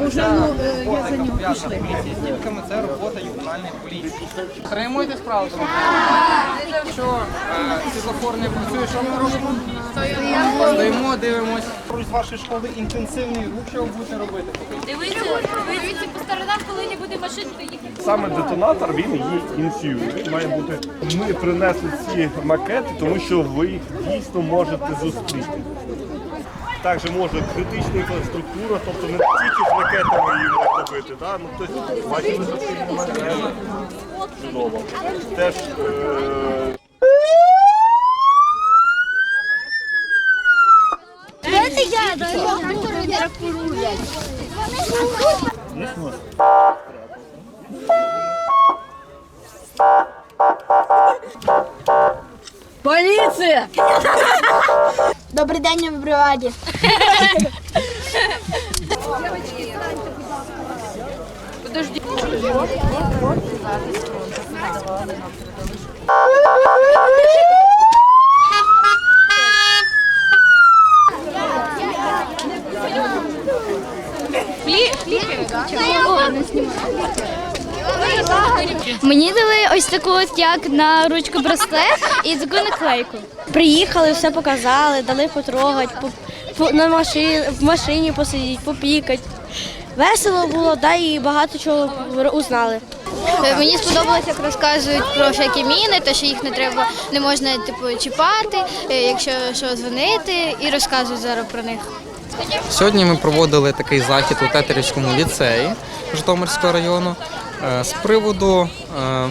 вже ну, е, я за нього пішли. поліції з дітками це робота ювенальної поліції. Тримуйте справу. Якщо е, світлофор не працює, що ми робимо? Стоїмо, дивимось. З вашої школи інтенсивний рух, що ви будете робити? Дивіться, дивіться по сторонах, коли не буде машин, то їх Саме детонатор він її ініціює. Він має бути. Ми принесли ці макети, тому що ви їх дійсно можете зустріти. Також може критична інфраструктура, тобто не тільки з макетами її можна робити. Да? Ну, тобто, бачили, що це макет. Чудово. Теж е, Поліція! Добрий день в бригаді. Мені дали ось таку от як на ручку браслет і таку наклейку. Приїхали, все показали, дали потрогати, по, по- на машин, в машині посидіти, попікати. Весело було, да, і багато чого узнали. Мені сподобалось, як розказують про всякі міни, те, що їх не треба, не можна типу чіпати, е, якщо що дзвонити, і розказують зараз про них. Сьогодні ми проводили такий захід у Тетерівському ліцеї Житомирського району е, з приводу е,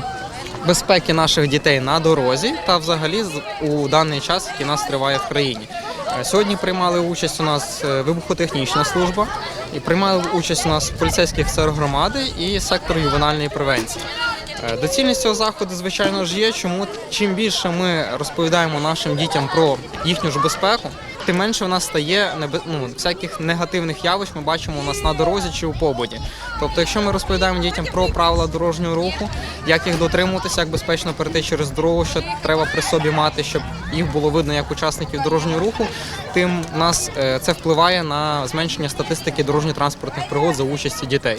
безпеки наших дітей на дорозі та взагалі у даний час, який нас триває в країні. Е, Сьогодні приймали участь у нас вибухотехнічна служба і приймали участь у нас поліцейський офіцер громади і сектор ювенальної превенції. Доцільність цього заходу, звичайно ж, є. Чому чим більше ми розповідаємо нашим дітям про їхню ж безпеку, тим менше у нас стає ну, всяких негативних явищ. Ми бачимо у нас на дорозі чи у побуді. Тобто, якщо ми розповідаємо дітям про правила дорожнього руху, як їх дотримуватися, як безпечно перейти через дорогу, що треба при собі мати, щоб їх було видно як учасників дорожнього руху, тим у нас е, це впливає на зменшення статистики дорожньо-транспортних пригод за участі дітей.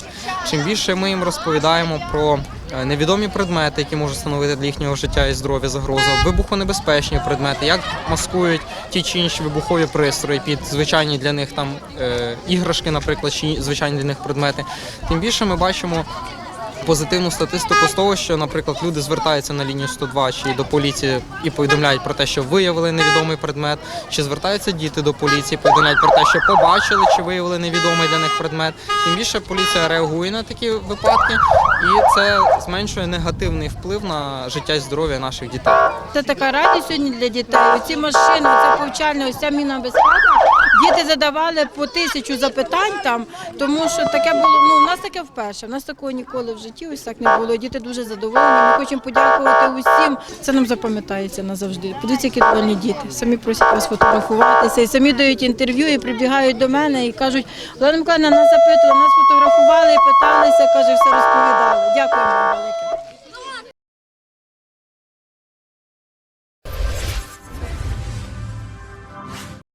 Чим більше ми їм розповідаємо про невідомі предмети, які можуть становити для їхнього життя і здоров'я загрозу, вибухонебезпечні предмети, як маскують ті чи інші вибухові пристрої під звичайні для них там е, іграшки, наприклад, чи звичайні для них предмети, тим більше ми бачимо. Позитивну статистику з того, що, наприклад, люди звертаються на лінію 102 чи до поліції і повідомляють про те, що виявили невідомий предмет, чи звертаються діти до поліції, повідомляють про те, що побачили чи виявили невідомий для них предмет. Тим більше поліція реагує на такі випадки, і це зменшує негативний вплив на життя і здоров'я наших дітей. Це така радість сьогодні для дітей. Оці машини, це повчальна, ось ця міна безпека. Діти задавали по тисячу запитань там, тому що таке було. Ну, у нас таке вперше. У нас такого ніколи в житті ось так не було. Діти дуже задоволені. Ми хочемо подякувати усім. Це нам запам'ятається назавжди. Подивіться, які довольні діти. Самі просять вас фотографуватися, і самі дають інтерв'ю і прибігають до мене і кажуть, Олена Миколаївна, нас запитували, нас фотографували питалися, каже, все розповідали. Дякую вам велике.